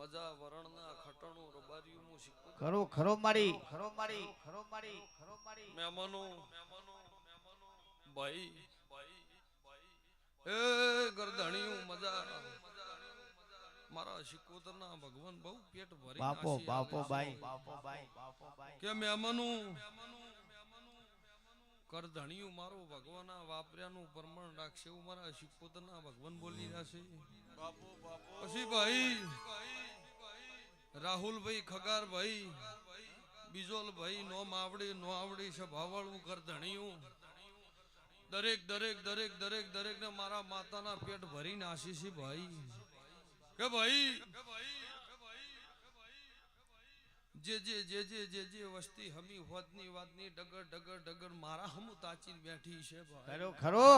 મજા વરણના ખટણું ખરો ખરો મારી ખરો મારી ખરો મારી ખરો મારી મહેમાનો ભાઈ એ ગરદણીયું મજા મારા શિકોતરના ભગવાન બહુ પેટ ભરી બાપો બાપો ભાઈ. બાપો ભાઈ બાપો ભાઈ. કે મહેમાનું કરધણીયું મારું ભગવાના વાપર્યાનું પ્રમાણ રાખશે એવું મારા શિકોતરના ભગવાન બોલી રહ્યા છે. પછી ભાઈ રાહુલભાઈ ખગારભાઈ બીજોલભાઈ નો માવડી નો આવડી સભાવાળું કરધણીયું. દરેક દરેક દરેક દરેક દરેક ને મારા માતાના પેટ ભરીને આશી છે ભાઈ. કે ભાઈ જે જે જે જે જે જે વસ્તી હમી હોતની વાતની ડગર ડગર ડગર મારા હમુ તાચી બેઠી છે ભાઈ. ખરો ખરો.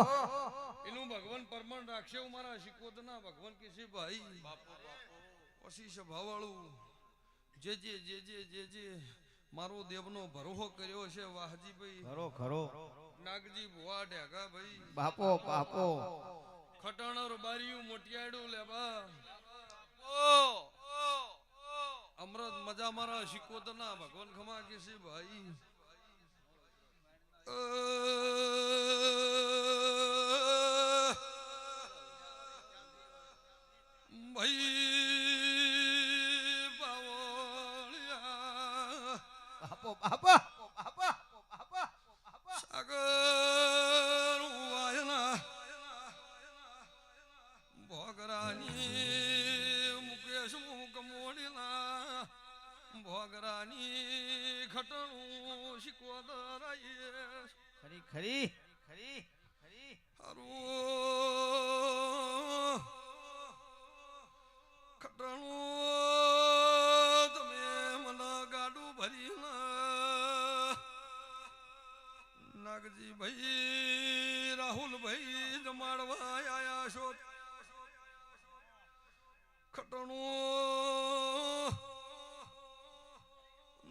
એનું ભગવાન પરમણ રાખશે હું મારા શિકોતના ભગવાન કે છે ભાઈ પછી સભાવાળું જે જે જે જે જે જે મારો દેવનો ભરોહો કર્યો છે વાહજીભાઈ. ખરો ખરો. નાગજી ભુવા ઢેગા ભાઈ. બાપો બાપો. ખટાણા બારીયું મોટિયાડું લેબા અમૃત મજા મારા શિકોતના ભગવાન ખમા કે છે ભાઈ ભાઈ બાપો બાપો. ખરી ખરી ખરી ખરી. હારું. ખટણું તમે મને ગાડું ભરી નાગજી ભાઈ રાહુલ ભાઈ જમાડવા આયા છો. ખટણું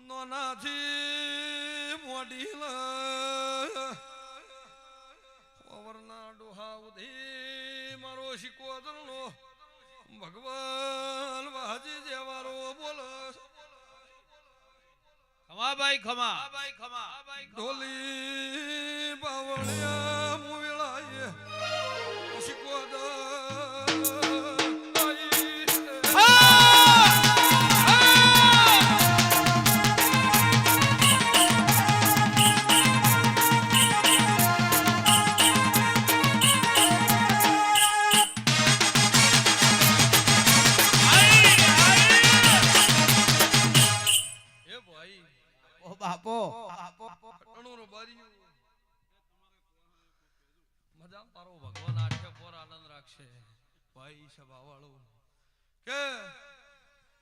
નોનાથી મોડી પવરના મારો શિકોદરનો ભગવાન વાજી જેવારો બોલો. ખમા ભાઈ ખમા. ભાઈ ખમા ઢોલી બાવળિયા ઓ બાપો બાપો મજા મારો ભગવાન આઠે પર આનંદ રાખશે. ભાઈ સભાવાળો. કે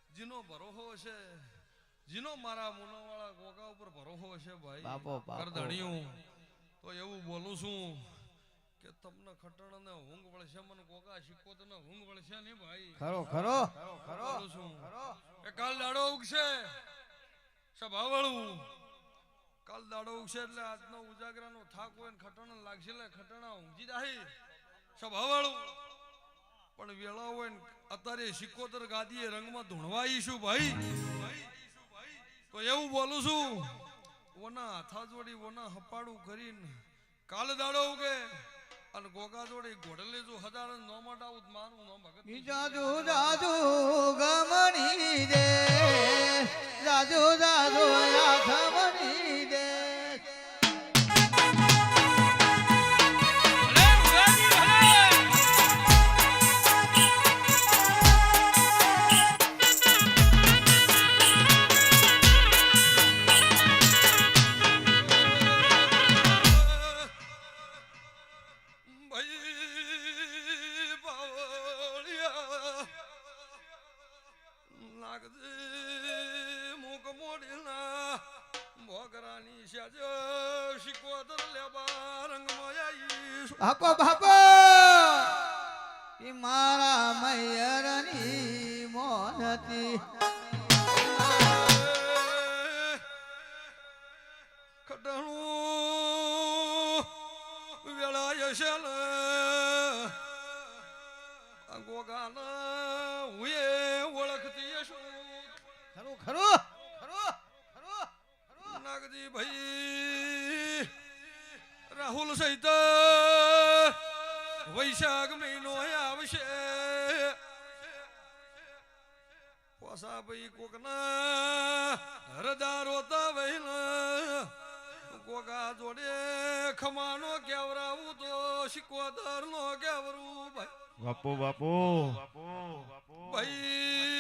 જીનો ભરોહો છે જીનો મારા મુનાવાળા ગોગા ઉપર ભરોહો છે ભાઈ. બાપો, બાપો. કરધણિયું તો એવું બોલું છું કે તમને ખટણ ને ઊંઘ વળશે મને ગોગા શીખો તને ઊંઘ વળશે નહીં ભાઈ. ખરો ખરો. ખરો છું. કાલ દાડો ઉગશે. કાલ દાડો ઉગશે એટલે આજનો ઉજાગરાનો થાક હોય ને ખટણા લાગશે એટલે ખટણા ઊંઘી જાય સભાવાળું પણ વેળા હોય ને અત્યારે સિકોતર ગાદીએ રંગમાં ધૂણવાઈશું ભાઈ. તો એવું બોલું છું ઓના હાથા જોડી ઓના હપાડું કરીને કાલ દાડો ઉગે અને ગોગા જોડી ઘોડલે જો હજાર નો મોટા મારું નો ભગત જાજુ જાજુ. આપો બાપો મારા મૈયરની મોનતી ખટણું વેળાય છે ગોગાના હુએ ઓળખતી છું ખરું ખરું. નાગજી ભાઈ રાહુલ સહિત વૈશાખ મહિનો આવશે. કોસા કોકના હરદા રોતા વહેલા કોકા જોડે ખમાનો કેવરાવું તો શીખવાદાર નો કેવરું ભાઈ. બાપુ બાપુ ભાઈ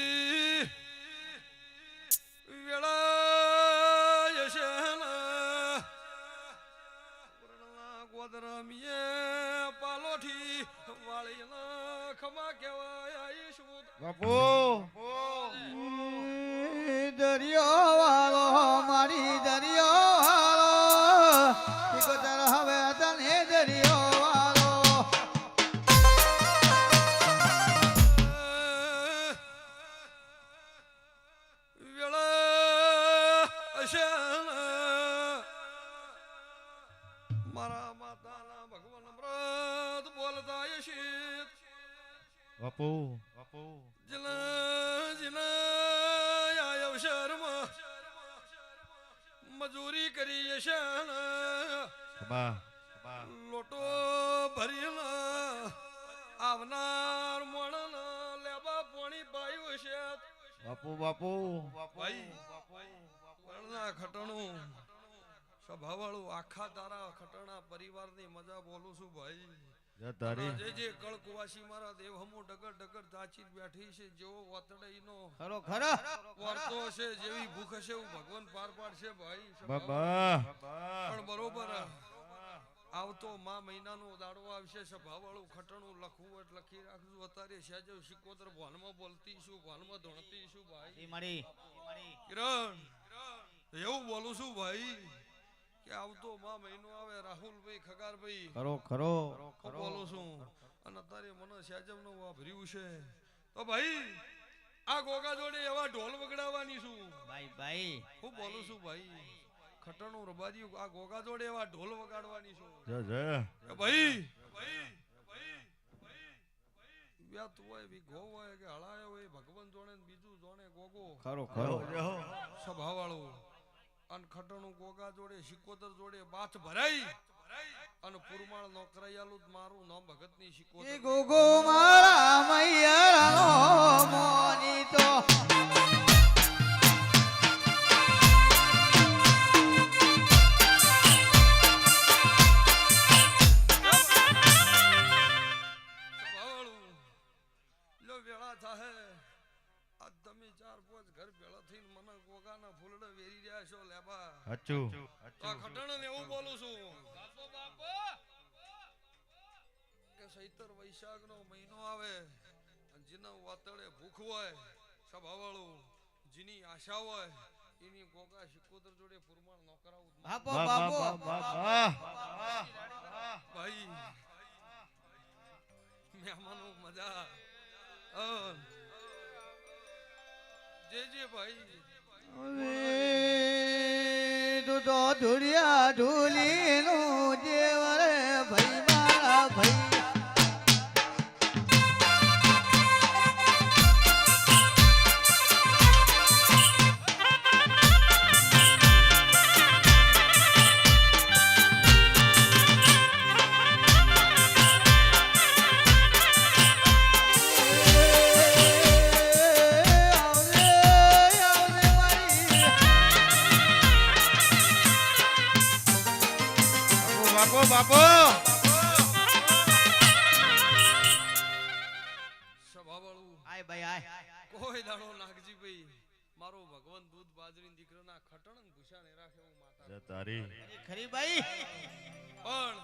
મારા માતાના ભગવાન અમૃત બોલતા યશિત બાપુ બાપુ. જિલ્લા જિલ્લા આયો શહેરમાં મજૂરી કરી યશાના લોટો ભરીને આવનાર મોણન લેબા પોણી પાયું છે બાપુ બાપુ. બાપુ બાપુ ખટણું સભાવાળું આખા તારા ખટણા પરિવારની મજા બોલું છું ભાઈ. જે જે કળકુવાસી મારા દેવ હમો ડગર ડગર તાચી બેઠી છે જેવો વાતડઈનો ખરો ખરો. વર્તો છે જેવી ભૂખ છે એવું ભગવાન પાર પાડશે ભાઈ. બાબા. પણ બરોબર આવતો મા મહિનાનો દાડો આવશે સભાવાળું ખટણું લખવું એટલે લખી રાખજો. અત્યારે સેજો સિકોતર ભાનમાં બોલતી છું ભાનમાં ધોણતી છું ભાઈ. મારી. કિરણ એવું બોલું છું ભાઈ. કે આવતો માં મહિનો આવે રાહુલભાઈ ખગારભાઈ. ખરો ખરો. હું બોલું છું. અને અત્યારે મને સાજમનું વાપર્યું છે. તો ભાઈ આ ગોગા જોડે એવા ઢોલ વગડાવવાની છું. ભાઈ ભાઈ. હું બોલું છું ભાઈ ખટણું રબાજી આ ગોગા જોડે એવા ઢોલ વગાડવાની છું. જય જય. ભાઈ ભાઈ વ્યાત હોય વિઘો હોય કે હળાયો હોય ભગવાન જોડે ને બીજું જોડે ગોગો. ખરો ખરો. સભા સભાવાળો. અને ખટણું ગોગા જોડે સિકોતર જોડે બાથ ભરાઈ અને પુરમાળ નોકરાયાલું મારું નામ ભગતની ની સિકોતર ગોગો મારા મૈયા મોની તો. વેળા આજ તમે ચાર પાંચ ઘર ભેળા થઈને મને ગોગાના ફૂલડા વેરી રહ્યા છો લેબા. હાચું તો આ ખટણ એવું બોલું છું? કે સૈતર વૈશાખ નો મહિનો આવે અને જેના વાતળે ભૂખ હોય સભાવાળું જેની આશા હોય એની ગોગા શિકોતર જોડે પુરમાણ ન કરાવું. બાપો બાપો ભાઈ મહેમાનો મજા. તું તો ધુરિયા ધૂલીનું જેવરે ભાઈ તારી. ખરી ભાઈ? પણ